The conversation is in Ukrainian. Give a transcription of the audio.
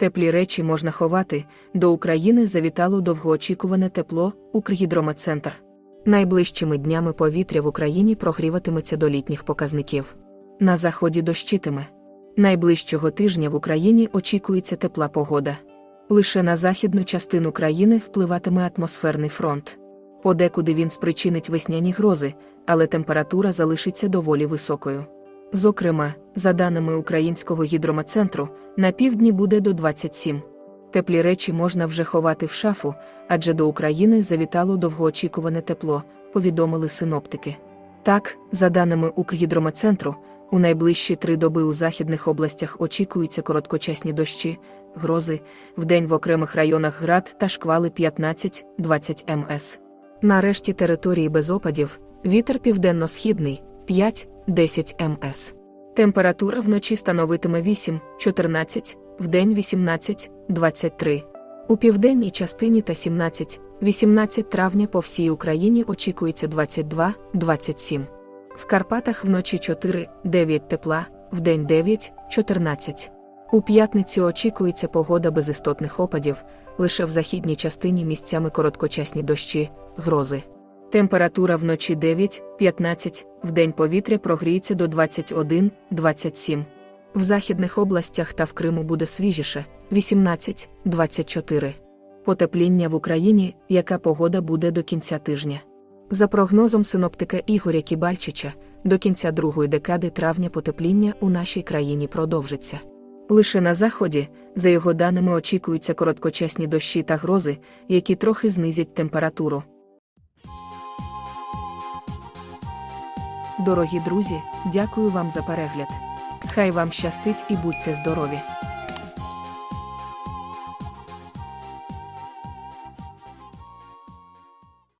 Теплі речі можна ховати. До України завітало довгоочікуване тепло, Укргідрометцентр. Найближчими днями повітря в Україні прогріватиметься до літніх показників. На заході дощитиме. Найближчого тижня в Україні очікується тепла погода. Лише на західну частину країни впливатиме атмосферний фронт. Подекуди він спричинить весняні грози, але температура залишиться доволі високою. Зокрема, за даними Українського гідрометцентру, на півдні буде до 27. Теплі речі можна вже ховати в шафу, адже до України завітало довгоочікуване тепло, повідомили синоптики. Так, за даними Укргідрометцентру, у найближчі три доби у західних областях очікуються короткочасні дощі, грози, вдень в окремих районах град та шквали 15-20 МС. Нарешті території без опадів, вітер південно-східний 5-10 МС. Температура вночі становитиме 8-14, вдень 18-23. У південній частині та 17-18 травня по всій Україні очікується 22-27. В Карпатах вночі 4-9 тепла, вдень 9-14. У п'ятницю очікується погода без істотних опадів, лише в західній частині місцями короткочасні дощі, грози. Температура вночі 9-15, вдень повітря прогріється до 21-27. В західних областях та в Криму буде свіжіше 18-24. Потепління в Україні, яка погода буде до кінця тижня. За прогнозом синоптика Ігоря Кібальчича, до кінця другої декади травня потепління у нашій країні продовжиться. Лише на заході, за його даними, очікуються короткочасні дощі та грози, які трохи знизять температуру. Дорогі друзі, дякую вам за перегляд. Хай вам щастить і будьте здорові!